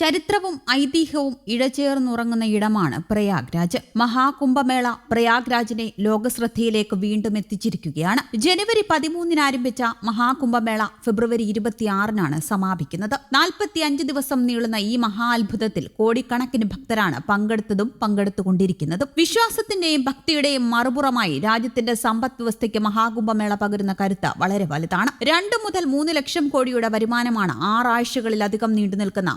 ചരിത്രവും ഐതിഹ്യവും ഇഴചേർന്നുറങ്ങുന്ന ഇടമാണ് പ്രയാഗ്രാജ്. മഹാകുംഭമേള പ്രയാഗ്രാജിനെ ലോകശ്രദ്ധയിലേക്ക് വീണ്ടും എത്തിച്ചിരിക്കുകയാണ്. ജനുവരി പതിമൂന്നിന് ആരംഭിച്ച മഹാകുംഭമേള ഫെബ്രുവരി ഇരുപത്തിയാറിനാണ് സമാപിക്കുന്നത്. നാൽപ്പത്തിയഞ്ച് ദിവസം നീളുന്ന ഈ മഹാത്ഭുതത്തിൽ കോടിക്കണക്കിന് ഭക്തരാണ് പങ്കെടുത്തതും പങ്കെടുത്തുകൊണ്ടിരിക്കുന്നതും. വിശ്വാസത്തിന്റെയും ഭക്തിയുടെയും മറുപുറമായി രാജ്യത്തിന്റെ സമ്പദ് വ്യവസ്ഥയ്ക്ക് മഹാകുംഭമേള പകരുന്ന കരുത്ത് വളരെ വലുതാണ്. രണ്ടു മുതൽ മൂന്ന് ലക്ഷം കോടിയുടെ വരുമാനമാണ് ആറാഴ്ചകളിലധികം നീണ്ടു നിൽക്കുന്ന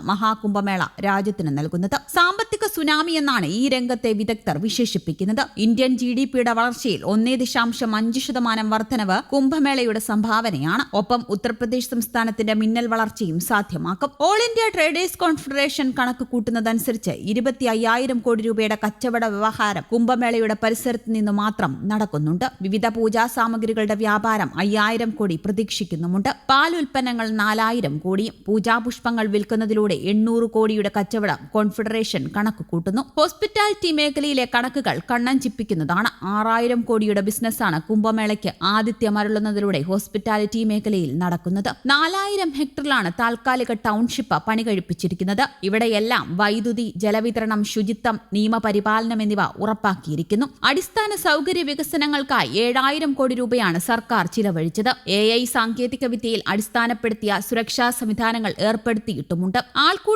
മഹാകുംഭമേള രാജ്യത്തിന് നൽകുന്നത്. സാമ്പത്തിക സുനാമി എന്നാണ് ഈ രംഗത്തെ വിദഗ്ധർ വിശേഷിപ്പിക്കുന്നത്. ഇന്ത്യൻ ജി ഡി പിയുടെ വളർച്ചയിൽ ഒന്നേ ദശാംശം അഞ്ച് ശതമാനം വർധനവ് കുംഭമേളയുടെ സംഭാവനയാണ്. ഒപ്പം ഉത്തർപ്രദേശ് സംസ്ഥാനത്തിന്റെ മിന്നൽ വളർച്ചയും സാധ്യമാക്കും. ഓൾ ഇന്ത്യ ട്രേഡേഴ്സ് കോൺഫെഡറേഷൻ കണക്ക് കൂട്ടുന്നതനുസരിച്ച് ഇരുപത്തി അയ്യായിരം കോടി രൂപയുടെ കച്ചവട വ്യവഹാരം കുംഭമേളയുടെ പരിസരത്ത് നിന്ന് മാത്രം നടക്കുന്നുണ്ട്. വിവിധ പൂജാ സാമഗ്രികളുടെ വ്യാപാരം അയ്യായിരം കോടി പ്രതീക്ഷിക്കുന്നുമുണ്ട്. പാൽ ഉൽപ്പന്നങ്ങൾ നാലായിരം കോടിയും പൂജാപുഷ്പങ്ങൾ വിൽക്കുന്നതിലൂടെ എണ്ണൂറ് കോടിയുടെ കച്ചവടം കോൺഫെഡറേഷൻ കണക്ക് കൂട്ടുന്നു ഹോസ്പിറ്റാലിറ്റി മേഖലയിലെ കണക്കുകൾ കണ്ണൻ ചിപ്പിക്കുന്നതാണ് ആറായിരം കോടിയുടെ ബിസിനസ്സാണ് കുംഭമേളയ്ക്ക് ആതിഥ്യമരുളുന്നതിലൂടെ ഹോസ്പിറ്റാലിറ്റി മേഖലയിൽ നടക്കുന്നത്. നാലായിരം ഹെക്ടറിലാണ് താൽക്കാലിക ടൗൺഷിപ്പ് പണി കഴിപ്പിച്ചിരിക്കുന്നത് ഇവിടെയെല്ലാം വൈദ്യുതി ജലവിതരണം ശുചിത്വം നിയമപരിപാലനം എന്നിവ ഉറപ്പാക്കിയിരിക്കുന്നു. അടിസ്ഥാന സൗകര്യ വികസനങ്ങൾക്കായി ഏഴായിരം കോടി രൂപയാണ് സർക്കാർ ചിലവഴിച്ചത്. എ ഐ സാങ്കേതിക വിദ്യയിൽ അടിസ്ഥാനപ്പെടുത്തിയ സുരക്ഷാ സംവിധാനങ്ങൾ ഏർപ്പെടുത്തിയിട്ടുമുണ്ട്.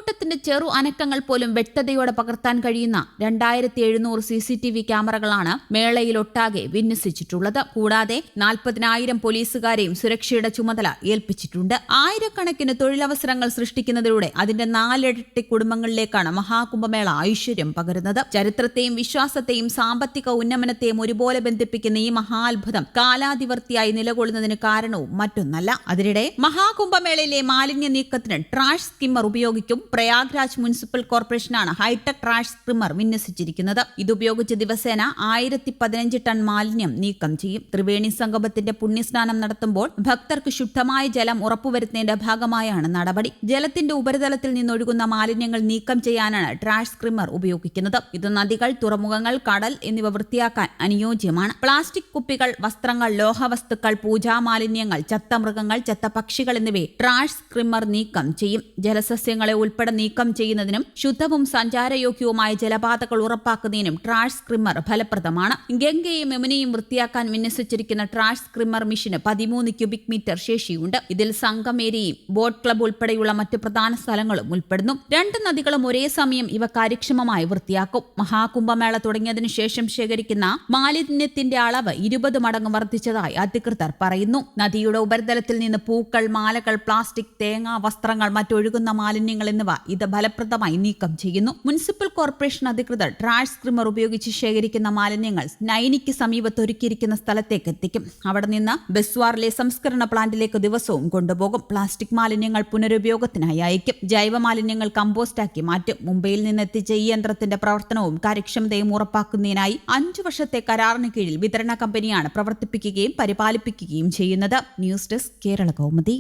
ആൾക്കൂട്ടത്തിന്റെ ചെറു അനക്കങ്ങൾ പോലും വ്യക്തതയോടെ പകർത്താൻ കഴിയുന്ന രണ്ടായിരത്തി എഴുന്നൂറ് സി സി ടി വി ക്യാമറകളാണ് മേളയിലൊട്ടാകെ വിന്യസിച്ചിട്ടുള്ളത്. കൂടാതെ നാൽപ്പതിനായിരം പോലീസുകാരെയും സുരക്ഷയുടെ ചുമതല ഏൽപ്പിച്ചിട്ടുണ്ട്. ആയിരക്കണക്കിന് തൊഴിലവസരങ്ങൾ സൃഷ്ടിക്കുന്നതിലൂടെ അതിന്റെ നാലിരട്ടി കുടുംബങ്ങളിലേക്കാണ് മഹാകുംഭമേള ഐശ്വര്യം പകരുന്നത്. ചരിത്രത്തെയും വിശ്വാസത്തെയും സാമ്പത്തിക ഉന്നമനത്തെയും ഒരുപോലെ ബന്ധിപ്പിക്കുന്ന ഈ മഹാത്ഭുതം കാലാതിവർത്തിയായി നിലകൊള്ളുന്നതിന് കാരണവും മറ്റൊന്നല്ല. അതിനിടെ മഹാകുംഭമേളയിലെ മാലിന്യ നീക്കത്തിന് ട്രാഷ് സ്കിമ്മർ ഉപയോഗിക്കും. പ്രയാഗ്രാജ് മുനിസിപ്പൽ കോർപ്പറേഷനാണ് ഹൈടെക് ട്രാഷ് സ്കിമ്മർ വിന്യസിച്ചിരിക്കുന്നത്. ഇതുപയോഗിച്ച് ദിവസേന ആയിരത്തി പതിനഞ്ച് ടൺ മാലിന്യം നീക്കം ചെയ്യും. ത്രിവേണി സംഗമത്തിന്റെ പുണ്യസ്നാനം നടത്തുമ്പോൾ ഭക്തർക്ക് ശുദ്ധമായ ജലം ഉറപ്പുവരുത്തുന്നതിന്റെ ഭാഗമായാണ് നടപടി. ജലത്തിന്റെ ഉപരിതലത്തിൽ നിന്നൊഴുകുന്ന മാലിന്യങ്ങൾ നീക്കം ചെയ്യാനാണ് ട്രാഷ് സ്ക്രിമർ ഉപയോഗിക്കുന്നത്. ഇത് നദികൾ തുറമുഖങ്ങൾ കടൽ എന്നിവ വൃത്തിയാക്കാൻ അനുയോജ്യമാണ്. പ്ലാസ്റ്റിക് കുപ്പികൾ വസ്ത്രങ്ങൾ ലോഹവസ്തുക്കൾ പൂജാ മാലിന്യങ്ങൾ ചത്ത മൃഗങ്ങൾ ചത്ത പക്ഷികൾ എന്നിവയെ ട്രാഷ് സ്ക്രിമ്മർ നീക്കം ചെയ്യും. ജലസസ്യങ്ങളെ ഉൾപ്പെടെ നീക്കം ചെയ്യുന്നതിനും ശുദ്ധവും സഞ്ചാരയോഗ്യവുമായ ജലപാതകൾ ഉറപ്പാക്കുന്നതിനും ട്രാഷ് സ്ക്രിമ്മർ ഫലപ്രദമാണ്. ഗംഗയും യമുനയും വൃത്തിയാക്കാൻ വിന്യസിച്ചിരിക്കുന്ന ട്രാഷ് സ്ക്രിമ്മർ മിഷന് പതിമൂന്ന് ക്യൂബിക് മീറ്റർ ശേഷിയുണ്ട്. ഇതിൽ സംഗമേരിയും ബോട്ട് ക്ലബ് ഉൾപ്പെടെയുള്ള മറ്റ് പ്രധാന സ്ഥലങ്ങളും ഉൾപ്പെടുന്നു. രണ്ട് നദികളും ഒരേ സമയം ഇവ കാര്യക്ഷമമായി വൃത്തിയാക്കും. മഹാകുംഭമേള തുടങ്ങിയതിനു ശേഷം ശേഖരിക്കുന്ന മാലിന്യത്തിന്റെ അളവ് ഇരുപത് മടങ്ങ് വർദ്ധിച്ചതായി അധികൃതർ പറയുന്നു. നദിയുടെ ഉപരിതലത്തിൽ നിന്ന് പൂക്കൾ മാലകൾ പ്ലാസ്റ്റിക് തേങ്ങ വസ്ത്രങ്ങൾ മറ്റൊഴുകുന്ന മാലിന്യങ്ങൾ എന്നിവ ഇത് ഫലപ്രദമായി നീക്കം ചെയ്യുന്നു. മുനിസിപ്പൽ കോർപ്പറേഷൻ അധികൃതർ ട്രാഷ് സ്ക്രിമർ ഉപയോഗിച്ച് ശേഖരിക്കുന്ന മാലിന്യങ്ങൾ നൈനിക്ക് സമീപത്ത് ഒരുക്കിയിരിക്കുന്ന സ്ഥലത്തേക്ക് എത്തിക്കും. അവിടെ നിന്ന് ബസ്വാറിലെ സംസ്കരണ പ്ലാന്റിലേക്ക് ദിവസവും കൊണ്ടുപോകും. പ്ലാസ്റ്റിക് മാലിന്യങ്ങൾ പുനരുപയോഗത്തിനായി അയക്കും. ജൈവ മാലിന്യങ്ങൾ കമ്പോസ്റ്റാക്കി മാറ്റും. മുംബൈയിൽ നിന്ന് എത്തിച്ച ഈ യന്ത്രത്തിന്റെ പ്രവർത്തനവും കാര്യക്ഷമതയും ഉറപ്പാക്കുന്നതിനായി അഞ്ചു വർഷത്തെ കരാറിന് കീഴിൽ വിതരണ കമ്പനിയാണ് പ്രവർത്തിപ്പിക്കുകയും പരിപാലിപ്പിക്കുകയും ചെയ്യുന്നത്. News desk Kerala Kaumudi.